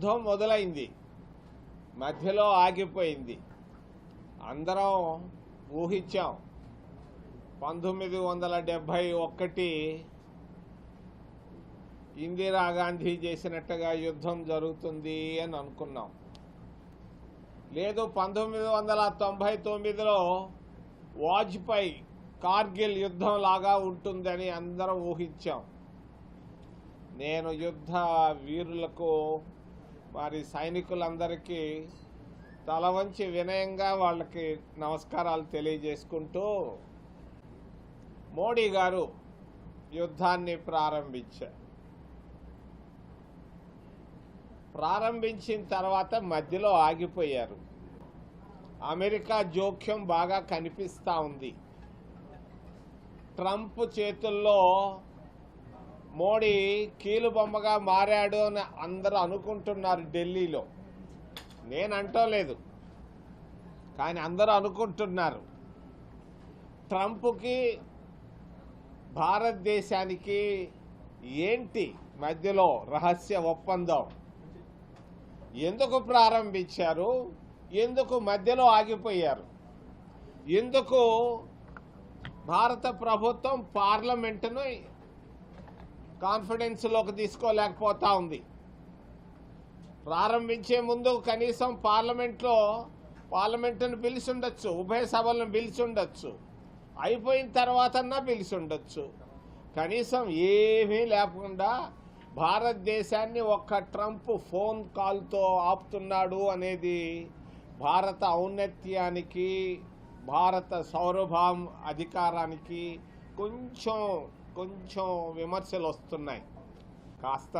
యుద్ధం మొదలైంది. మధ్యలో ఆగిపోయింది. అందరం ఊహించాం. పంతొమ్మిది వందల డెబ్భై ఒకటి ఇందిరాగాంధీ చేసినట్టుగా యుద్ధం జరుగుతుంది అని అనుకున్నాం. లేదు పంతొమ్మిది వందల తొంభై తొమ్మిదిలో వాజ్పేయి కార్గిల్ యుద్ధం లాగా ఉంటుందని అందరం ఊహించాం. నేను యుద్ధ వీరులకు వారి సైనికులందరికీ తల వంచి వినయంగా వాళ్ళకి నమస్కారాలు తెలియజేసుకుంటూ మోడీ గారు యుద్ధాన్ని ప్రారంభించారు. ప్రారంభించిన తర్వాత మధ్యలో ఆగిపోయారు. అమెరికా జోక్యం బాగా కనిపిస్తూ ఉంది. ట్రంప్ చేతుల్లో మోడీ కీలుబొమ్మగా మారాడు అని అందరూ అనుకుంటున్నారు ఢిల్లీలో. నేను అంటోలేదు కానీ అందరూ అనుకుంటున్నారు. ట్రంప్కి భారతదేశానికి ఏంటి మధ్యలో రహస్య ఒప్పందం? ఎందుకు ప్రారంభించారు? ఎందుకు మధ్యలో ఆగిపోయారు? ఎందుకు భారత ప్రభుత్వం పార్లమెంటును కాన్ఫిడెన్స్లోకి తీసుకోలేకపోతా ఉంది. ప్రారంభించే ముందు కనీసం పార్లమెంట్లో పార్లమెంటును పిలిచి ఉండొచ్చు ఉభయ సభలను పిలిచి ఉండొచ్చు అయిపోయిన తర్వాతన్నా పిలిచి ఉండొచ్చు కనీసం ఏమీ లేకుండా భారతదేశాన్ని ఒక్క ట్రంప్ ఫోన్ కాల్తో ఆపుతున్నాడు అనేది భారత ఔన్నత్యానికి భారత సౌరభాం అధికారానికి కొంచెం కొంచెం విమర్శలు వస్తున్నాయి. కాస్త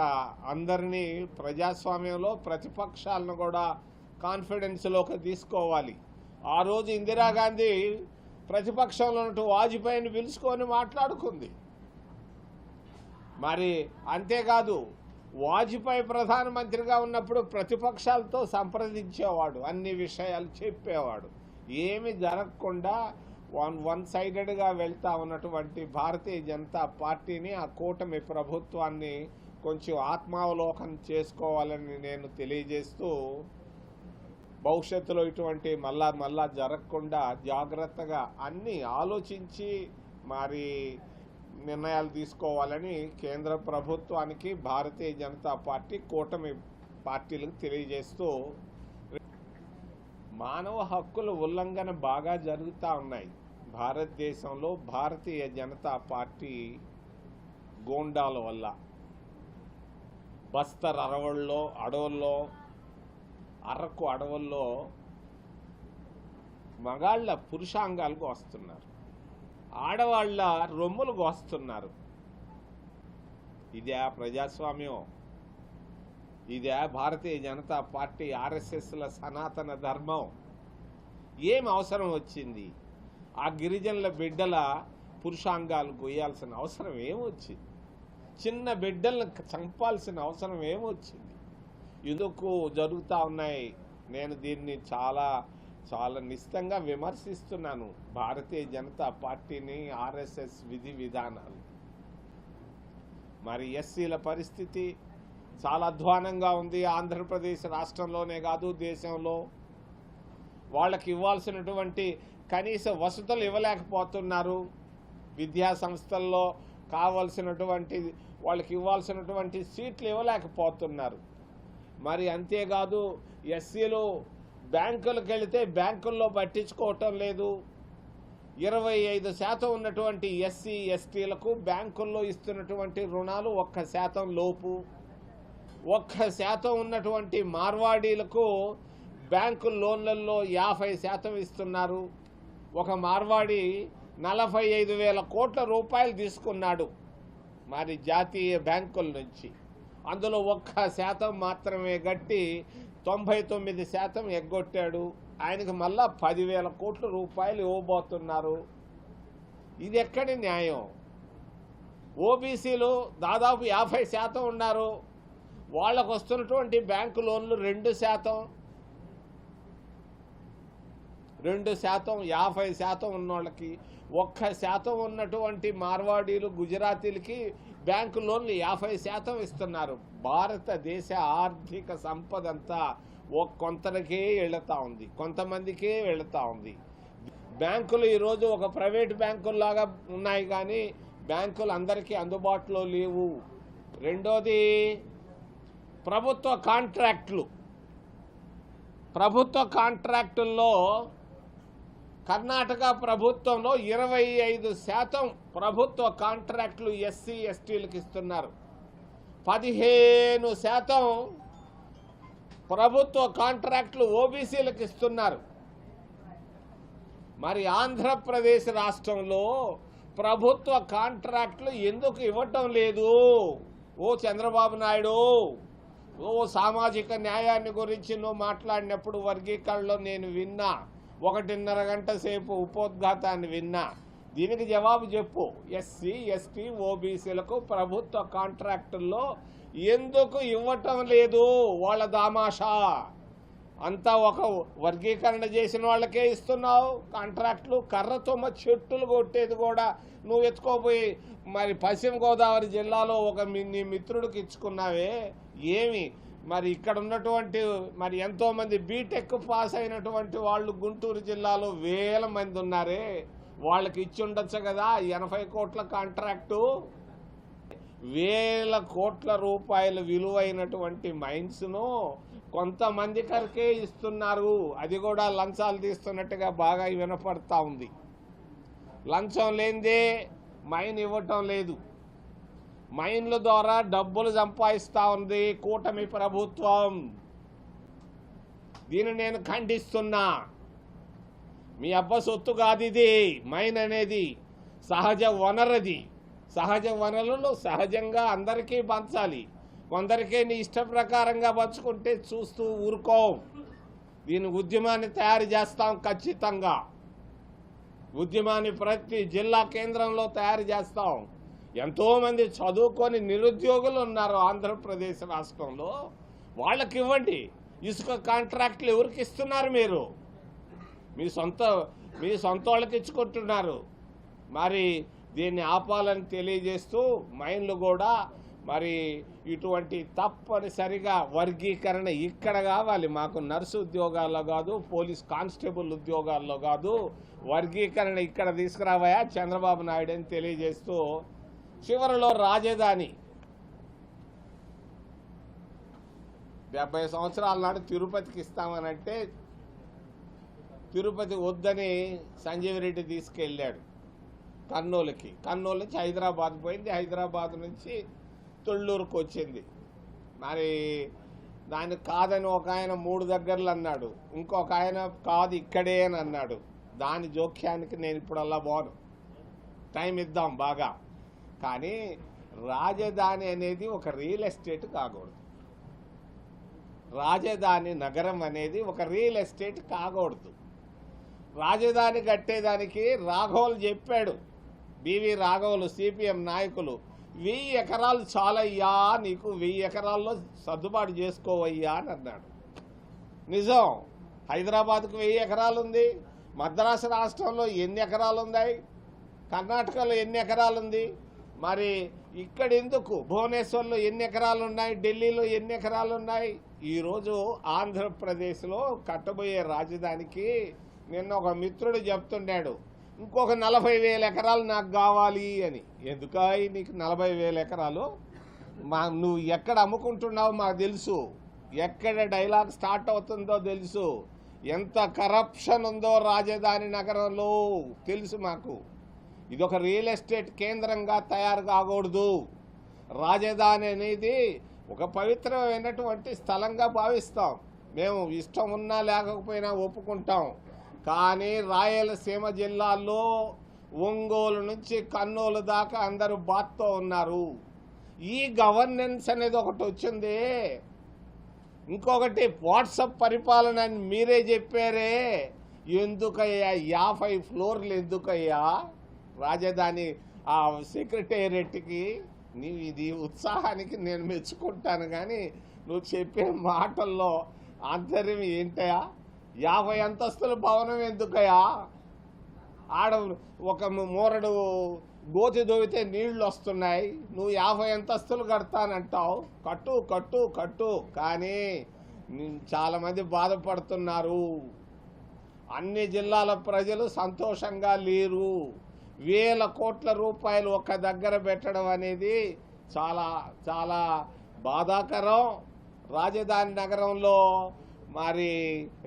అందరినీ ప్రజాస్వామ్యంలో ప్రతిపక్షాలను కూడా కాన్ఫిడెన్స్లోకి తీసుకోవాలి. ఆ రోజు ఇందిరాగాంధీ ప్రతిపక్షంలో ఉన్నట్టు వాజ్పేయిని పిలుచుకొని మాట్లాడుకుంది. మరి అంతేకాదు వాజ్పేయి ప్రధానమంత్రిగా ఉన్నప్పుడు ప్రతిపక్షాలతో సంప్రదించేవాడు అన్ని విషయాలు చెప్పేవాడు. ఏమి జరగకుండా వన్ వన్ సైడెడ్గా వెళ్తా ఉన్నటువంటి భారతీయ జనతా పార్టీని ఆ కూటమి ప్రభుత్వాన్ని కొంచెం ఆత్మావలోకనం చేసుకోవాలని నేను తెలియజేస్తూ భవిష్యత్తులో ఇటువంటి మళ్ళా మళ్ళా జరగకుండా జాగ్రత్తగా అన్నీ ఆలోచించి మరి నిర్ణయాలు తీసుకోవాలని కేంద్ర ప్రభుత్వానికి భారతీయ జనతా పార్టీ కూటమి పార్టీలకు తెలియజేస్తూ మానవ హక్కుల ఉల్లంఘన బాగా జరుగుతూ ఉన్నాయి. భారతదేశంలో భారతీయ జనతా పార్టీ గోండాల వల్ల బస్తర్ అడవుల్లో అడవుల్లో అరకు అడవుల్లో మగాళ్ళ పురుషాంగాలకు వస్తున్నారు. ఆడవాళ్ళ రొమ్ములకు వస్తున్నారు. ఇదే ప్రజాస్వామ్యం. ఇదే భారతీయ జనతా పార్టీ ఆర్ఎస్ఎస్ల సనాతన ధర్మం. ఏం అవసరం వచ్చింది? ఆ గిరిజనుల బిడ్డల పురుషాంగాలు గొయ్యాల్సిన అవసరం ఏమొచ్చింది? చిన్న బిడ్డలను చంపాల్సిన అవసరం ఏమొచ్చింది? ఎందుకు జరుగుతూ ఉన్నాయి. నేను దీన్ని చాలా చాలా నిశ్చితంగా విమర్శిస్తున్నాను. భారతీయ జనతా పార్టీని ఆర్ఎస్ఎస్ విధి విధానాలు. మరి ఎస్సీల పరిస్థితి చాలా అధ్వానంగా ఉంది ఆంధ్రప్రదేశ్ రాష్ట్రంలోనే కాదు దేశంలో. వాళ్ళకి ఇవ్వాల్సినటువంటి కనీస వసతులు ఇవ్వలేకపోతున్నారు. విద్యా సంస్థల్లో కావలసినటువంటి వాళ్ళకి ఇవ్వాల్సినటువంటి సీట్లు ఇవ్వలేకపోతున్నారు. మరి అంతేకాదు ఎస్సీలు బ్యాంకులకు వెళితే బ్యాంకుల్లో పట్టించుకోవటం లేదు. ఇరవై ఐదు శాతం ఉన్నటువంటి ఎస్సీ ఎస్టీలకు బ్యాంకుల్లో ఇస్తున్నటువంటి రుణాలు ఒక్క శాతం లోపు. ఒక్క శాతం ఉన్నటువంటి మార్వాడీలకు బ్యాంకు లోన్లలో యాభై శాతం ఇస్తున్నారు. ఒక మార్వాడి నలభై ఐదు వేల కోట్ల రూపాయలు తీసుకున్నాడు మరి జాతీయ బ్యాంకుల నుంచి. అందులో ఒక్క శాతం మాత్రమే గట్టి తొంభై తొమ్మిది శాతం ఎగ్గొట్టాడు. ఆయనకు మళ్ళా పదివేల కోట్ల రూపాయలు ఇవ్వబోతున్నారు. ఇది ఎక్కడి న్యాయం? ఓబీసీలు దాదాపు యాభై శాతం ఉన్నారు. వాళ్ళకు వస్తున్నటువంటి బ్యాంకు లోన్లు రెండు శాతం. రెండు శాతం యాభై శాతం ఉన్నోళ్ళకి ఒక్క శాతం ఉన్నటువంటి మార్వాడీలు గుజరాతీలకి బ్యాంకు లోన్లు యాభై శాతం ఇస్తున్నారు. భారతదేశ ఆర్థిక సంపద అంతా ఓ కొంతలకే వెళుతూ ఉంది. కొంతమందికే వెళుతూ ఉంది. బ్యాంకులు ఈరోజు ఒక ప్రైవేట్ బ్యాంకుల్లాగా ఉన్నాయి కానీ బ్యాంకులు అందరికీ అందుబాటులో లేవు. రెండోది ప్రభుత్వ కాంట్రాక్టులు. ప్రభుత్వ కాంట్రాక్టుల్లో కర్ణాటక ప్రభుత్వంలో ఇరవై ఐదు శాతం ప్రభుత్వ కాంట్రాక్టులు ఎస్సీ ఎస్టీలకు ఇస్తున్నారు. పదిహేను శాతం ప్రభుత్వ కాంట్రాక్టులు ఓబీసీలకు ఇస్తున్నారు. మరి ఆంధ్రప్రదేశ్ రాష్ట్రంలో ప్రభుత్వ కాంట్రాక్టులు ఎందుకు ఇవ్వటం లేదు? ఓ చంద్రబాబు నాయుడు ఓ సామాజిక న్యాయాన్ని గురించి నువ్వు మాట్లాడినప్పుడు వర్గీకరణలో నేను విన్నా. ఒకటిన్నర గంట సేపు ఉపోద్ఘాతాన్ని విన్నా దీనికి జవాబు చెప్పు. ఎస్సీ ఎస్టీ ఓబీసీలకు ప్రభుత్వ కాంట్రాక్టుల్లో ఎందుకు ఇవ్వటం లేదు వాళ్ళ దామాషా? అంతా ఒక వర్గీకరణ చేసిన వాళ్ళకే ఇస్తున్నావు. కాంట్రాక్టులు కర్రతోమ చెట్టులు కొట్టేది కూడా నువ్వు ఎత్తుకోపోయి మరి పశ్చిమ గోదావరి జిల్లాలో ఒక నీ మిత్రుడికి ఇచ్చుకున్నావే. ఏమి? మరి ఇక్కడ ఉన్నటువంటి మరి ఎంతోమంది బీటెక్ పాస్ అయినటువంటి వాళ్ళు గుంటూరు జిల్లాలో వేల మంది ఉన్నారే. వాళ్ళకి ఇచ్చి ఉండొచ్చు కదా ఎనభై కోట్ల కాంట్రాక్టు. వేల కోట్ల రూపాయల విలువైనటువంటి మైన్స్ను కొంతమంది కరికే ఇస్తున్నారు. అది కూడా లంచాలు తీస్తున్నట్టుగా బాగా వినపడతా ఉంది. లంచం లేనిదే మైన్ ఇవ్వటం లేదు. మైన్ల ద్వారా డబ్బులు సంపాదిస్తా ఉంది కూటమి ప్రభుత్వం. దీన్ని నేను ఖండిస్తున్నా. మీ అబ్బ సొత్తు కాదు ఇది. మైన్ అనేది సహజ వనరది. సహజ వనరులు సహజంగా అందరికీ పంచాలి. కొందరికే నీ ఇష్ట ప్రకారంగా పంచుకుంటే చూస్తూ ఊరుకోం. దీని ఉద్యమాన్ని తయారు చేస్తాం ఖచ్చితంగా. ఉద్యమాన్ని ప్రతి జిల్లా కేంద్రంలో తయారు చేస్తాం. ఎంతోమంది చదువుకొని నిరుద్యోగులు ఉన్నారు ఆంధ్రప్రదేశ్ రాష్ట్రంలో. వాళ్ళకి ఇవ్వండి ఇసుక కాంట్రాక్ట్లు ఎవరికి ఇస్తున్నారు మీరు? మీ సొంత మీ సొంత వాళ్ళకి ఇచ్చుకుంటున్నారు మరి దీన్ని ఆపాలని తెలియజేస్తూ మైన్లు కూడా మరి ఇటువంటి తప్పనిసరిగా వర్గీకరణ ఇక్కడ కావాలి. మాకు నర్సు ఉద్యోగాల్లో కాదు పోలీస్ కానిస్టేబుల్ ఉద్యోగాల్లో కాదు. వర్గీకరణ ఇక్కడ తీసుకురావయా? చంద్రబాబు నాయుడు అని తెలియజేస్తూ చివరిలో రాజధాని. డెబ్బై సంవత్సరాల నాడు తిరుపతికి ఇస్తామనంటే తిరుపతి వద్దని సంజీవ్ రెడ్డి తీసుకెళ్ళాడు కర్నూలుకి. కర్నూలు నుంచి హైదరాబాద్ పోయింది. హైదరాబాద్ నుంచి తొళ్ళూరుకు వచ్చింది. మరి దాన్ని కాదని ఒక ఆయన మూడు దగ్గరలు అన్నాడు. ఇంకొక ఆయన కాదు ఇక్కడే అని అన్నాడు. దాని జోక్యానికి నేను ఇప్పుడల్లా బాను టైం ఇద్దాం బాగా. కానీ రాజధాని అనేది ఒక రియల్ ఎస్టేట్ కాకూడదు. రాజధాని నగరం అనేది ఒక రియల్ ఎస్టేట్ కాకూడదు. రాజధాని కట్టేదానికి రాఘవులు చెప్పాడు. బివి రాఘవులు సిపిఎం నాయకులు వెయ్యి ఎకరాలు చాలయ్యా నీకు వెయ్యి ఎకరాల్లో సర్దుబాటు చేసుకోవయ్యా అని అన్నాడు. నిజం. హైదరాబాద్కు వెయ్యి ఎకరాలు ఉంది మద్రాసు రాష్ట్రంలో ఎన్ని ఎకరాలు ఉన్నాయి కర్ణాటకలో ఎన్ని ఎకరాలు ఉంది మరి ఇక్కడ ఎందుకు భువనేశ్వర్లో ఎన్ని ఎకరాలు ఉన్నాయి ఢిల్లీలో ఎన్ని ఎకరాలు ఉన్నాయి ఈరోజు ఆంధ్రప్రదేశ్లో కట్టబోయే రాజధానికి నిన్న ఒక మిత్రుడు చెప్తున్నాడు ఇంకొక నలభై వేల ఎకరాలు నాకు కావాలి అని. ఎందుకాయి నీకు నలభై వేల ఎకరాలు? మా నువ్వు ఎక్కడ అమ్ముకుంటున్నావు మాకు తెలుసు. ఎక్కడ డైలాగ్ స్టార్ట్ అవుతుందో తెలుసు. ఎంత కరప్షన్ ఉందో రాజధాని నగరంలో తెలుసు మాకు. ఇది ఒక రియల్ ఎస్టేట్ కేంద్రంగా తయారు కాకూడదు రాజధాని అనేది ఒక పవిత్రమైనటువంటి స్థలంగా భావిస్తాం. మేము ఇష్టం ఉన్నా లేకపోయినా ఒప్పుకుంటాం. కానీ రాయలసీమ జిల్లాల్లో ఒంగోలు నుంచి కర్నూలు దాకా అందరూ బాత్తో ఉన్నారు. ఈ గవర్నెన్స్ అనేది ఒకటి వచ్చింది. ఇంకొకటి వాట్సప్ పరిపాలన అని మీరే చెప్పారే. ఎందుకయ్యా? యాభై ఫ్లోర్లు ఎందుకయ్యా? రాజధాని ఆ సెక్రటేరియట్కి నీ ఇది ఉత్సాహానికి నేను మెచ్చుకుంటాను కానీ నువ్వు చెప్పే మాటల్లో ఆంతర్యం ఏంటయా యాభై అంతస్తుల భవనం ఎందుకయా ఆడ ఒక మూరడు గోతి దోవితే నీళ్ళు వస్తున్నాయి. నువ్వు యాభై అంతస్తులు కడతానంటావు. కట్టు కట్టు కట్టు. కానీ చాలామంది బాధపడుతున్నారు. అన్ని జిల్లాల ప్రజలు సంతోషంగా లేరు. వేల కోట్ల రూపాయలు ఒక దగ్గర పెట్టడం అనేది చాలా చాలా బాధాకరం. రాజధాని నగరంలో మరి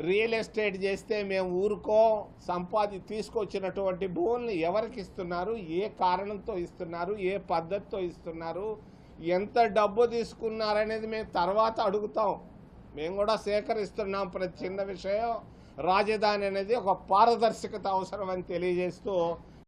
రియల్ ఎస్టేట్ చేస్తే మేము ఊరుకో సంపాది తీసుకొచ్చినటువంటి భూముల్ని ఎవరికి ఇస్తున్నారు? ఏ కారణంతో ఇస్తున్నారు? ఏ పద్ధతితో ఇస్తున్నారు? ఎంత డబ్బు తీసుకున్నారనేది మేము తర్వాత అడుగుతాం. మేము కూడా సేకరిస్తున్నాం ప్రతి చిన్న విషయం. రాజధాని అనేది ఒక పారదర్శకత అవసరం అని తెలియజేస్తూ